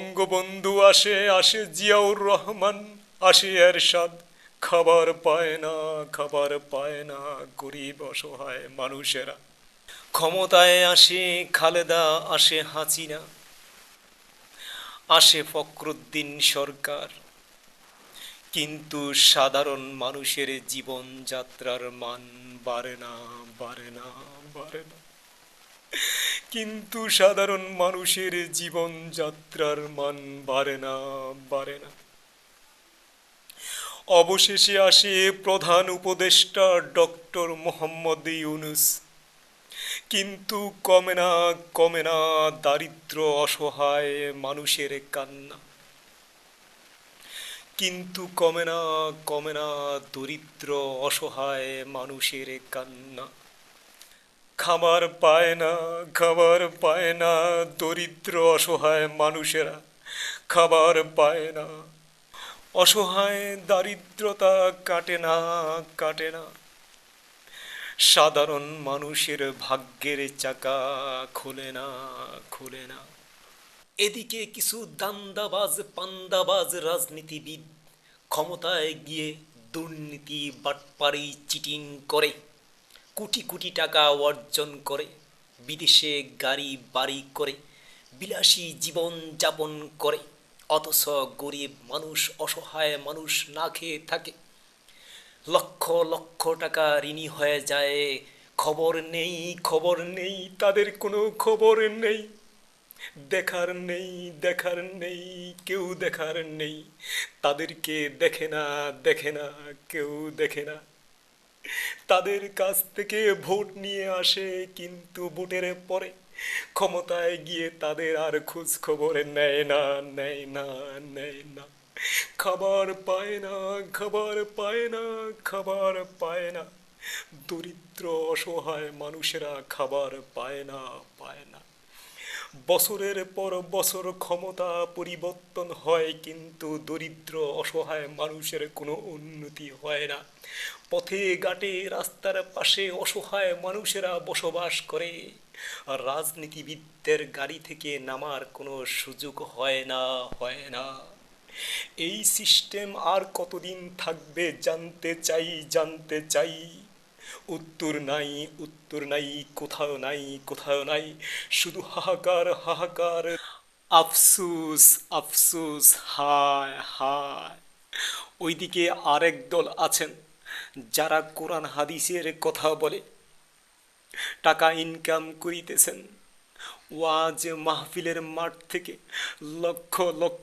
বঙ্গবন্ধু আসে আসে জিয়াউর রহমান, আসে এরশাদ। খাবার পায় না, খাবার পায় না গরিব অসহায় মানুষেরা। ক্ষমতায় আসে খালেদা, আসে হাসিনা। আসে ফখরুদ্দিন সরকার। কিন্তু সাধারণ মানুষের জীবনযাত্রার মান বাড়ে না বাড়ে না বাড়ে না। কিন্তু সাধারণ মানুষের জীবনযাত্রার মান বাড়ে না বাড়ে না। অবশেষে আসে প্রধান উপদেষ্টা ডক্টর মোহাম্মদ ইউনুস। কিন্তু কমে না কমে না দারিদ্র, অসহায় মানুষের কান্না। কিন্তু কমে না কমে না দরিদ্র, অসহায় মানুষের কান্না। খাবার পায় না খাবার পায় না, দরিদ্র অসহায় মানুষেরা খাবার পায় না। অসহায় দারিদ্রতা কাটে না কাটে না। সাধারণ মানুষের ভাগ্যের চাকা খোলে না খোলে না। এদিকে কিছু দান্দাবাজ, পান্দাবাজ রাজনীতিবিদ ক্ষমতায় গিয়ে দুর্নীতি, বাটপারি, চিটিং করে। কোটি কোটি টাকা অর্জন করে, বিদেশে গাড়ি, বাড়ি করে, বিলাসী জীবন যাপন করে, অথচ গরিব মানুষ, অসহায় মানুষ না খেয়ে থাকে। লক্ষ লক্ষ টাকা ঋণী হয়ে যায়, খবর নেই খবর নেই, তাদের কোনো খবর নেই। দেখার নেই দেখার নেই, কেউ দেখার নেই, তাদেরকে দেখে না দেখে না, কেউ দেখে না। তাদের কাছ থেকে ভোট নিয়ে আসে, কিন্তু ভোটের পরে ক্ষমতায় গিয়ে তাদের আর খোঁজ খবর নেয় না নেয় না নেয় না। খাবার পায় না, খাবার পায় না, খাবার পায় না। দরিদ্র, অসহায় মানুষেরা খাবার পায় না পায় না। বছরের পর বছর ক্ষমতা পরিবর্তন হয়, কিন্তু দরিদ্র, অসহায় মানুষের কোনো উন্নতি হয় না। পথে, ঘাটে, রাস্তার পাশে অসহায় মানুষেরা বসবাস করে। আর রাজনীতিবিদদের গাড়ি থেকে নামার কোনো সুযোগ হয় না হয় না। এই সিস্টেম আর কতদিন থাকবে জানতে চাই জানতে চাই। উত্তর নাই উত্তর নাই, কোথাও নাই কোথাও নাই, শুধু হাহাকার হাহাকার। আফসুস আফসুস, হায় হায়। ওইদিকে আরেক দল আছেন, যারা কোরআন হাদিসের কথা বলে। টাকা ইনকাম করিতেছেন। ওয়াজ মাহফিলের মাঠ থেকে লক্ষ লক্ষ